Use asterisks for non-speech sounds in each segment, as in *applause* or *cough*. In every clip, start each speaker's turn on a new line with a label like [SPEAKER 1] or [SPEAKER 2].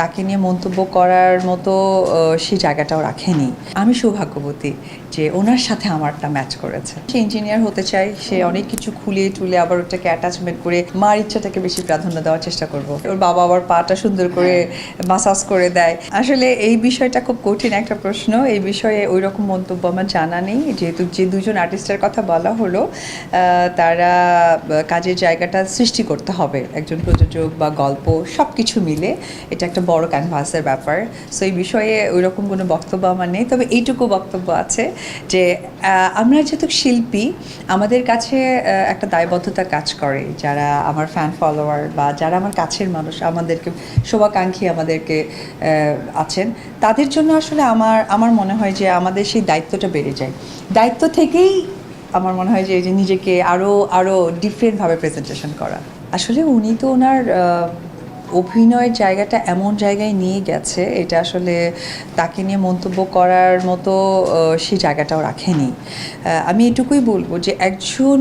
[SPEAKER 1] তাকে নিয়ে মন্তব্য করার মতো সে জায়গাটাও রাখেনি। আমি সৌভাগ্যবতী যে ওনার সাথে আমারটা ম্যাচ করেছে। সে ইঞ্জিনিয়ার হতে চাই, সে অনেক কিছু খুলিয়ে টুলে আবার ওটাকে অ্যাটাচমেন্ট করে মার ইচ্ছাটাকে বেশি প্রাধান্য দেওয়ার চেষ্টা করব। ওর বাবা আবার পাটা সুন্দর করে মাসাজ করে দেয়। আসলে এই বিষয়টা খুব কঠিন একটা প্রশ্ন। এই বিষয়ে ওই রকম মন্তব্য আমার জানা নেই। যেহেতু যে দুজন আর্টিস্টের কথা বলা হলো তারা কাজের জায়গাটা সৃষ্টি করতে হবে। একজন প্রযোজক বা গল্প সব কিছু মিলে এটা একটা বড় ক্যানভাসের ব্যাপার। সো এই বিষয়ে ওই রকম কোনো বক্তব্য আমার নেই। তবে এইটুকু বক্তব্য আছে যে আমরা যেহেতু শিল্পী, আমাদের কাছে একটা দায়বদ্ধতা কাজ করে। যারা আমার ফ্যান ফলোয়ার বা যারা আমার কাছের মানুষ, আমাদেরকে, শুভাকাঙ্ক্ষী আমাদেরকে আছেন, তাদের জন্য আসলে আমার আমার মনে হয় যে আমাদের সেই দায়িত্বটা বেড়ে যায়। দায়িত্ব থেকেই আমার মনে হয় যে নিজেকে আরও আরও ডিফারেন্টভাবে প্রেজেন্টেশন করা। আসলে উনি তো ওনার অভিনয়ের জায়গাটা এমন জায়গায় নিয়ে গেছে এটা আসলে তাকে নিয়ে মন্তব্য করার মতো সে জায়গাটাও রাখেনি। আমি এটুকুই বলব যে একজন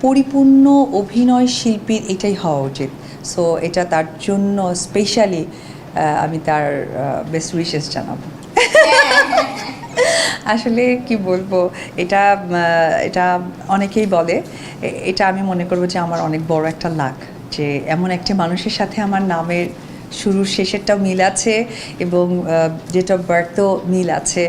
[SPEAKER 1] পরিপূর্ণ অভিনয় শিল্পীর এটাই হওয়া উচিত। সো এটা তার জন্য স্পেশালি আমি তার বেস্ট উইশেস জানাব। *laughs* আসলে কি বলব এটা এটা অনেকেই বলে এটা আমি মনে করব যে আমার অনেক বড় একটা লাক যে এমন একটি মানুষের সাথে আমার নামের শুরুর শেষেরটাও মিল আছে এবং ডেট অফ বার্থও মিল আছে।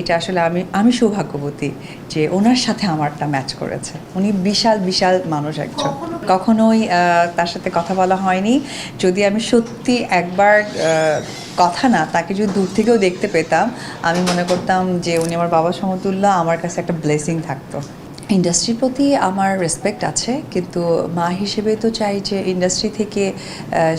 [SPEAKER 1] এটা আসলে আমি আমি সৌভাগ্যবতী যে ওনার সাথে আমারটা ম্যাচ করেছে। উনি বিশাল বিশাল মানুষ একজন। কখনোই তার সাথে কথা বলা হয়নি। যদি আমি সত্যি একবার কথা না তাকে যদি দূর থেকেও দেখতে পেতাম আমি মনে করতাম যে উনি আমার বাবা সমতুল্য আমার কাছে একটা ব্লেসিং থাকতো। ইন্ডাস্ট্রির প্রতি আমার রেসপেক্ট আছে কিন্তু মা হিসেবে তো চাই যে ইন্ডাস্ট্রি থেকে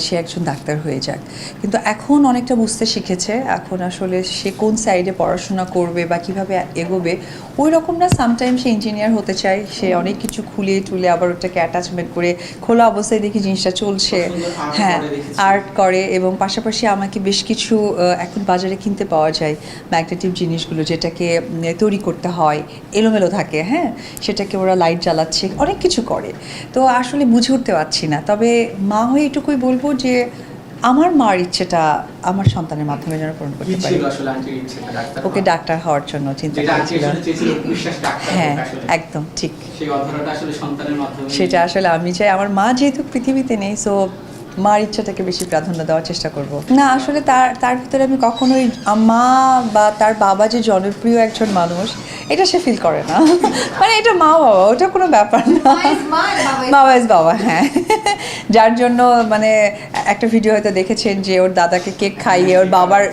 [SPEAKER 1] সে একজন ডাক্তার হয়ে যাক। কিন্তু এখন অনেকটা বুঝতে শিখেছে এখন আসলে সে কোন সাইডে পড়াশোনা করবে বা কীভাবে এগোবে ওই রকম না সামটাইম সে ইঞ্জিনিয়ার হতে চায় সে অনেক কিছু খুলে টুলে আবার ওটাকে অ্যাটাচমেন্ট করে খোলা অবস্থায় দেখি জিনিসটা চলছে। হ্যাঁ আর্ট করে এবং পাশাপাশি আমাকে বেশ কিছু এখন বাজারে কিনতে পাওয়া যায় ম্যাগনেটিভ জিনিসগুলো যেটাকে তৈরি করতে হয় এলোমেলো থাকে হ্যাঁ? সেটাকে ওরা লাইট জ্বালাচ্ছে অনেক কিছু করে। তো আসলে বুঝে উঠতে পারছি না। তবে মা হয়ে এটুকুই বলব যে আমার মার ইচ্ছেটা আমার সন্তানের মাধ্যমে যেন পূরণ করতে পারি। ওকে? ডাক্তার হওয়ার জন্য চিন্তা
[SPEAKER 2] যেটা
[SPEAKER 1] করেছিল
[SPEAKER 2] আসলে চেয়েছিল বিশ্বাস ডাক্তার
[SPEAKER 1] হ্যাঁ একদম ঠিক। সেটা আসলে আমি চাই। আমার মা যেহেতু পৃথিবীতে নেই সো মার ইচ্ছাটাকে বেশি প্রাধান্য দেওয়ার চেষ্টা করব। না আসলে তার তার ভিতরে আমি কখনোই মা বা তার বাবা যে জনপ্রিয় একজন মানুষ এটা সে ফিল করে না। *laughs* মানে এটা মা বাবা ওটা কোনো ব্যাপার না।
[SPEAKER 3] বাবা
[SPEAKER 1] ইজ বাবা। হ্যাঁ। *laughs* যার জন্য মানে একটা ভিডিও হয়তো দেখেছেন যে ওর দাদাকে কেক খাইয়ে ওর বাবার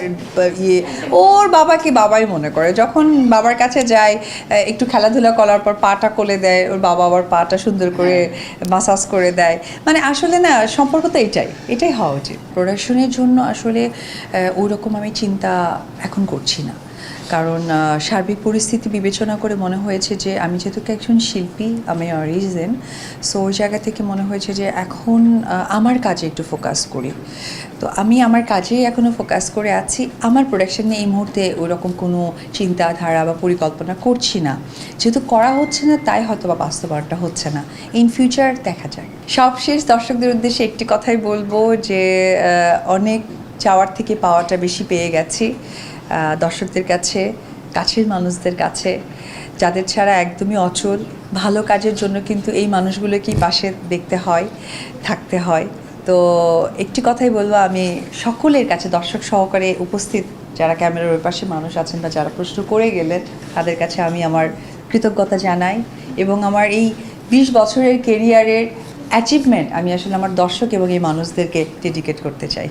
[SPEAKER 1] ইয়ে ওর বাবাকে বাবাই মনে করে। যখন বাবার কাছে যায় একটু খেলাধুলা করার পর পাটা কোলে দেয় ওর বাবা আবার পাটা সুন্দর করে মাসাজ করে দেয়। মানে আসলে না সম্পর্ক তো এটাই এটাই হওয়া উচিত। প্রোডাকশনের জন্য আসলে ওই রকম আমি চিন্তা এখন করছি না। কারণ সার্বিক পরিস্থিতি বিবেচনা করে মনে হয়েছে যে আমি যেহেতু একজন শিল্পী, আমি রিজন সো ওই জায়গা থেকে মনে হয়েছে যে এখন আমার কাজে একটু ফোকাস করি। তো আমি আমার কাজেই এখনও ফোকাস করে আছি, আমার প্রোডাকশন এই মুহূর্তে ওই রকম কোনো চিন্তাধারা বা পরিকল্পনা করছি না। যেহেতু করা হচ্ছে না, তাই হয়তো বা বাস্তবায়নটা হচ্ছে না। ইন ফিউচার দেখা যায় সবশেষ দর্শকদের উদ্দেশ্যে একটি কথাই বলব যে অনেক চাওয়ার থেকে পাওয়াটা বেশি পেয়ে গেছি। দর্শকদের কাছে, কাছের মানুষদের কাছে, যাদের ছাড়া একদমই অচল, ভালো কাজের জন্য কিন্তু এই মানুষগুলোকেই পাশে দেখতে হয়, থাকতে হয়। তো একটি কথাই বলব, আমি সকলের কাছে, দর্শক সহকারে উপস্থিত, যারা ক্যামেরার ওই পাশে মানুষ আছেন বা যারা প্রশ্ন করে গেলেন, তাদের কাছে আমি আমার কৃতজ্ঞতা জানাই এবং আমার এই বিশ বছরের কেরিয়ারের অ্যাচিভমেন্ট আমি আসলে আমার দর্শক এবং এই মানুষদেরকে ডেডিকেট করতে চাই।